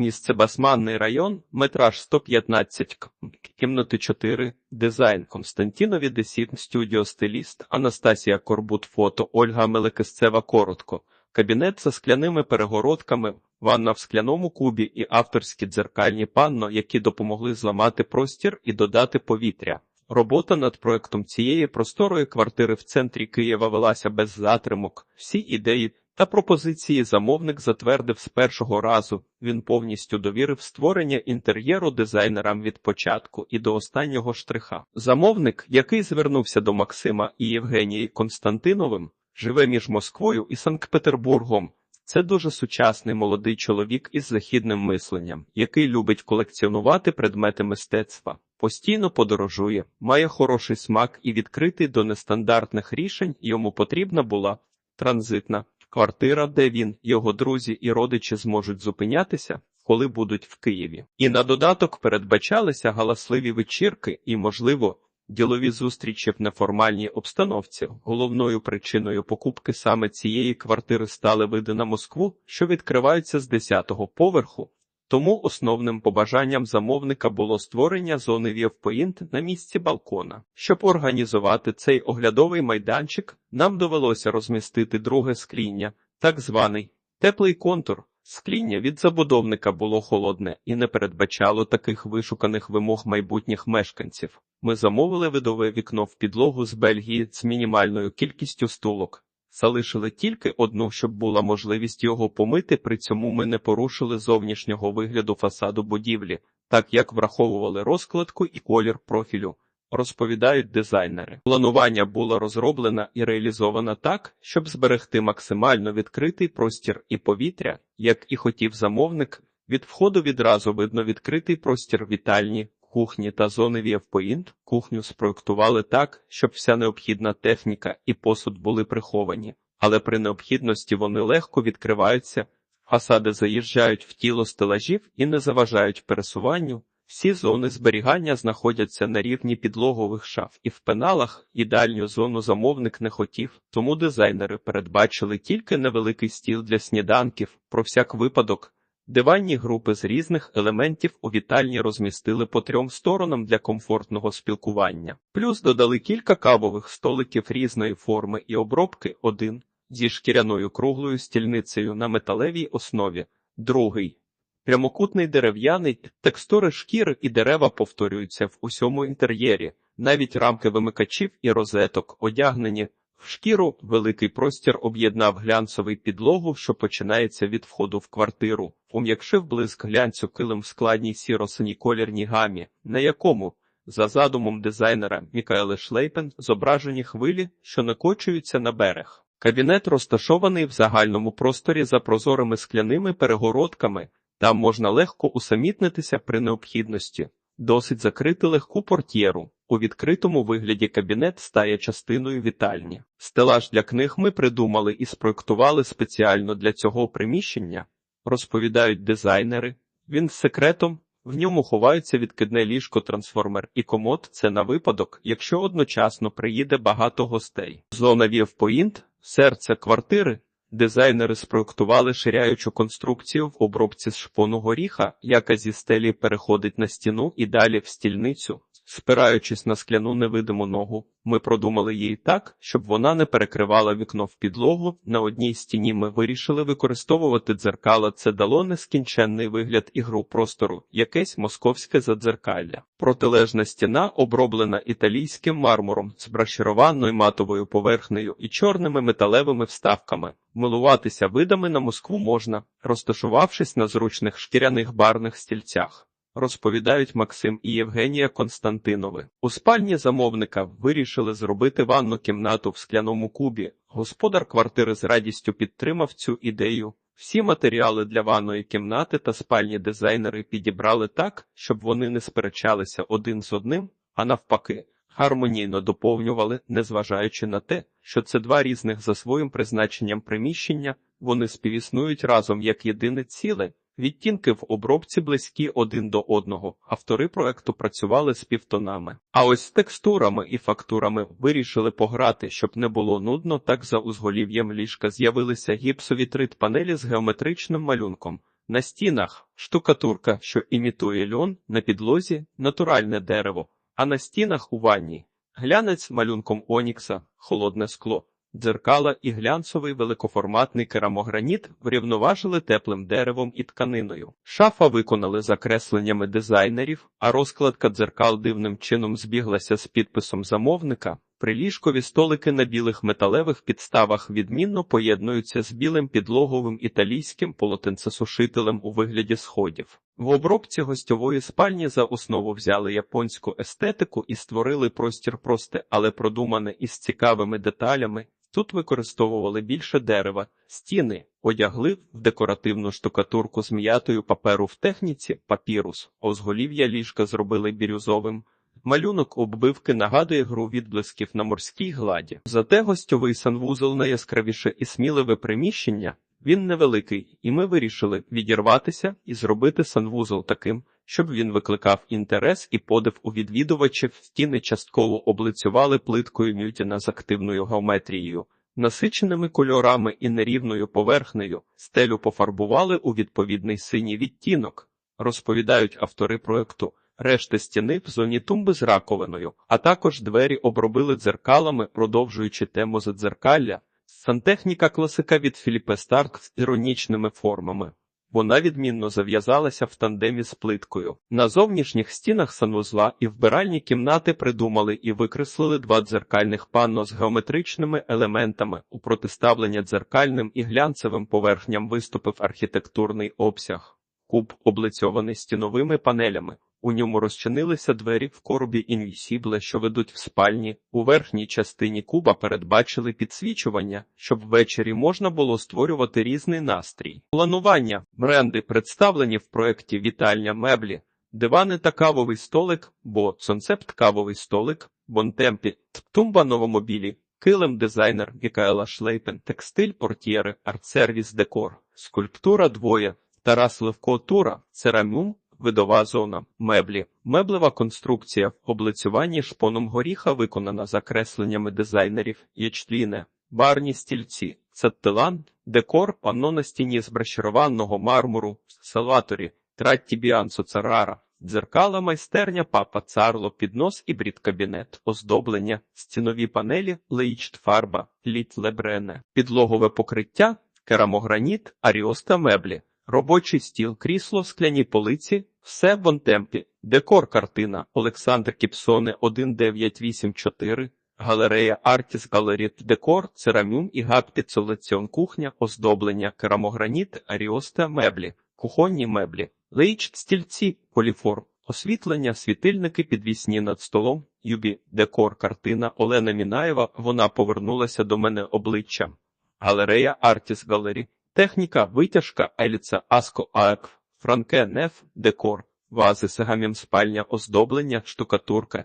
Місце Басманний район, метраж 115 к, кімнати 4, дизайн Константінові Десін, студіо стиліст, Анастасія Корбут, фото, Ольга Мелекисцева коротко, кабінет за скляними перегородками, ванна в скляному кубі і авторські дзеркальні панно, які допомогли зламати простір і додати повітря. Робота над проектом цієї просторої квартири в центрі Києва велася без затримок. Всі ідеї та пропозиції замовник затвердив з першого разу. Він повністю довірив створення інтер'єру дизайнерам від початку і до останнього штриха. Замовник, який звернувся до Максима і Євгенії Константиновим, живе між Москвою і Санкт-Петербургом. Це дуже сучасний молодий чоловік із західним мисленням, який любить колекціонувати предмети мистецтва, постійно подорожує, має хороший смак і відкритий до нестандартних рішень. Йому потрібна була транзитна квартира, де він, його друзі і родичі зможуть зупинятися, коли будуть в Києві. І на додаток передбачалися галасливі вечірки і, можливо, ділові зустрічі в неформальній обстановці. Головною причиною покупки саме цієї квартири стали види на Москву, що відкриваються з 10-го поверху. Тому основним побажанням замовника було створення зони Вівпоінт на місці балкона. Щоб організувати цей оглядовий майданчик, нам довелося розмістити друге скління, так званий теплий контур. Скління від забудовника було холодне і не передбачало таких вишуканих вимог майбутніх мешканців. Ми замовили видове вікно в підлогу з Бельгії з мінімальною кількістю стулок. Залишили тільки одну, щоб була можливість його помити. При цьому ми не порушили зовнішнього вигляду фасаду будівлі, так як враховували розкладку і колір профілю. Розповідають дизайнери. Планування було розроблено і реалізовано так, щоб зберегти максимально відкритий простір і повітря, як і хотів замовник. Від входу відразу видно відкритий простір вітальні, кухні та зони Віавпоінт. Кухню спроектували так, щоб вся необхідна техніка і посуд були приховані, але при необхідності вони легко відкриваються, фасади заїжджають в тіло стелажів і не заважають пересуванню. Всі зони зберігання знаходяться на рівні підлогових шаф і в пеналах і дальню зону замовник не хотів, тому дизайнери передбачили тільки невеликий стіл для сніданків, про всяк випадок. Диванні групи з різних елементів у вітальні розмістили по трьом сторонам для комфортного спілкування. Плюс додали кілька кавових столиків різної форми і обробки один зі шкіряною круглою стільницею на металевій основі, другий Прямокутний дерев'яний, текстури шкіри і дерева повторюються в усьому інтер'єрі, навіть рамки вимикачів і розеток, одягнені шкіру, великий простір об'єднав глянцевий підлогу, що починається від входу в квартиру, ум'якшив блиск глянцю килим в складній сіро-синій колірній гамі, на якому, за задумом дизайнера Мікаели Шлейпен, зображені хвилі, що накочуються на берег. Кабінет розташований в загальному просторі за прозорими скляними перегородками. Там можна легко усамітнитися при необхідності, досить закрити легку портьєру. У відкритому вигляді кабінет стає частиною вітальні. Стелаж для книг ми придумали і спроектували спеціально для цього приміщення, розповідають дизайнери. Він з секретом, в ньому ховаються відкидне ліжко, трансформер і комод. Це на випадок, якщо одночасно приїде багато гостей. Зона Вівпоінт, серце квартири. Дизайнери спроектували ширяючу конструкцію в обробці з шпону горіха, яка зі стелі переходить на стіну і далі в стільницю. Спираючись на скляну невидиму ногу, ми продумали її так, щоб вона не перекривала вікно в підлогу. На одній стіні ми вирішили використовувати дзеркала. Це дало нескінченний вигляд ігру простору, якесь московське задзеркалля. Протилежна стіна оброблена італійським мармуром з брашірованою матовою поверхнею і чорними металевими вставками. Милуватися видами на Москву можна, розташувавшись на зручних шкіряних барних стільцях розповідають Максим і Євгенія Константинови. У спальні замовника вирішили зробити ванну кімнату в скляному кубі. Господар квартири з радістю підтримав цю ідею. Всі матеріали для ванної кімнати та спальні дизайнери підібрали так, щоб вони не сперечалися один з одним, а навпаки, гармонійно доповнювали, незважаючи на те, що це два різних за своїм призначенням приміщення, вони співіснують разом як єдине ціле. Відтінки в обробці близькі один до одного. Автори проекту працювали з півтонами. А ось з текстурами і фактурами вирішили пограти, щоб не було нудно. Так за узголів'ям ліжка з'явилися гіпсові трит панелі з геометричним малюнком. На стінах штукатурка, що імітує льон, на підлозі натуральне дерево, а на стінах у ванні глянець малюнком Онікса, холодне скло. Дзеркала і глянцевий великоформатний керамограніт врівноважили теплим деревом і тканиною. Шафа виконали за кресленнями дизайнерів, а розкладка дзеркал дивним чином збіглася з підписом замовника. Приліжкові столики на білих металевих підставах відмінно поєднуються з білим підлоговим італійським полотенцесушителем у вигляді сходів. В обробці гостьової спальні за основу взяли японську естетику і створили простір просте, але продумане із цікавими деталями. Тут використовували більше дерева, стіни одягли в декоративну штукатурку з м'ятою паперу в техніці, папірус, озголів'я ліжка зробили бірюзовим. Малюнок оббивки нагадує гру відблисків на морській гладі. Зате гостьовий санвузол найяскравіше і сміливе приміщення. Він невеликий, і ми вирішили відірватися і зробити санвузол таким, щоб він викликав інтерес і подив у відвідувачів. Стіни частково облицювали плиткою Ньютіна з активною геометрією, насиченими кольорами і нерівною поверхнею. Стелю пофарбували у відповідний синій відтінок, розповідають автори проекту. Решти стіни в зоні тумби з раковиною, а також двері обробили дзеркалами, продовжуючи тему задзеркалля. Сантехніка класика від Філіпе Старк з іронічними формами. Вона відмінно зав'язалася в тандемі з плиткою. На зовнішніх стінах санвузла і вбиральні кімнати придумали і викреслили два дзеркальних панно з геометричними елементами. У протиставлення дзеркальним і глянцевим поверхням виступив архітектурний обсяг. Куб облицьований стіновими панелями. У ньому розчинилися двері в коробі інвісібле, що ведуть в спальні. У верхній частині куба передбачили підсвічування, щоб ввечері можна було створювати різний настрій. Планування бренди представлені в проєкті Вітальня меблі, дивани та кавовий столик, бо концепт кавовий столик, бонтемпі, тумба новомобілі, килим дизайнер Мікаела Шлейпен, текстиль портьєри, арт-сервіс декор, скульптура двоє, Тарас Левко Тура, церамюм, Видова зона меблі, меблева конструкція. В облицюванні шпоном горіха виконана за кресленнями дизайнерів ячтліне, барні стільці, цеттилан, декор, панно на стіні з брешерованого мармуру, салаторі, тратті біансу царара, дзеркала, майстерня, папа царло, піднос і брід-кабінет, оздоблення, стінові панелі, леїчт фарба, літ лебрене, підлогове покриття, керамограніт, аріоста меблі. Робочий стіл, крісло, скляні полиці, все в бонтемпі, декор картина. Олександр Кіпсоне 1984, галерея Артіс Галеріт Декор, Церамюм і Гапті Цолеціон кухня, оздоблення, керамограніт, аріоста меблі, кухонні меблі, лейч, стільці, поліформ, освітлення, світильники підвісні над столом, юбі, декор картина. Олена Мінаєва, вона повернулася до мене обличчям. Галерея Артіс Галері. Техніка, витяжка, еліца, аско, аек, франке, неф, декор, вази, сегамім спальня, оздоблення, штукатурка,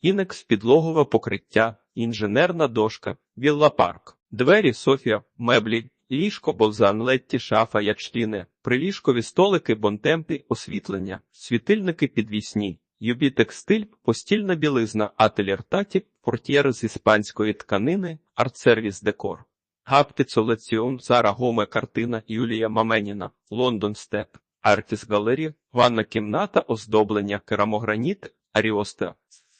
інекс, підлогове покриття, інженерна дошка, вілла парк, двері, софія, меблі, ліжко, болзан, летті, шафа, ячтіни, приліжкові столики, бонтемпі, освітлення, світильники підвісні, юбі текстиль, постільна білизна, ателєр таті, портьєри з іспанської тканини, арт-сервіс декор. Гаптицолеціон, Зара Гоме, картина Юлія Маменіна, Лондон Степ, Артіс Галері, ванна кімната, оздоблення, керамограніт, аріоста,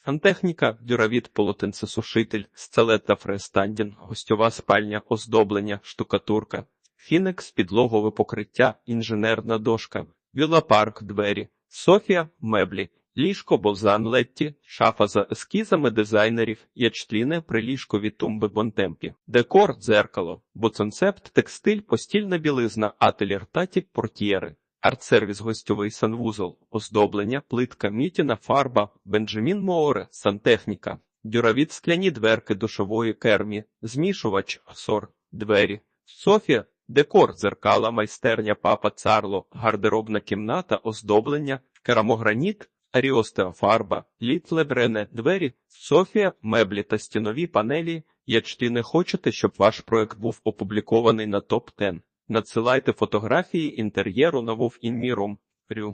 сантехніка, дюравіт, полотенцесушитель, сцелета фрестандін, гостьова спальня, оздоблення, штукатурка, фінекс, підлогове покриття, інженерна дошка, вілапарк, двері, Софія, меблі. Ліжко, бовзан Летті, шафа за ескізами дизайнерів, ячтліне, приліжкові тумби бонтемпі, декор, дзеркало, боцонцепт, текстиль, постільна білизна, ателєр таті, портьєри, арт-сервіс гостьовий санвузол, оздоблення, плитка, мітіна, фарба, Бенджамін Мооре, сантехніка, дюравіт, скляні дверки душової кермі, змішувач, сор, двері, Софія, декор, дзеркала, майстерня, папа, царло, гардеробна кімната, оздоблення, керамограніт, Аріостеа фарба, літлебрене, двері, Софія, меблі та стінові панелі. Якщо не хочете, щоб ваш проект був опублікований на топ 10 надсилайте фотографії інтер'єру на Вов Інміром.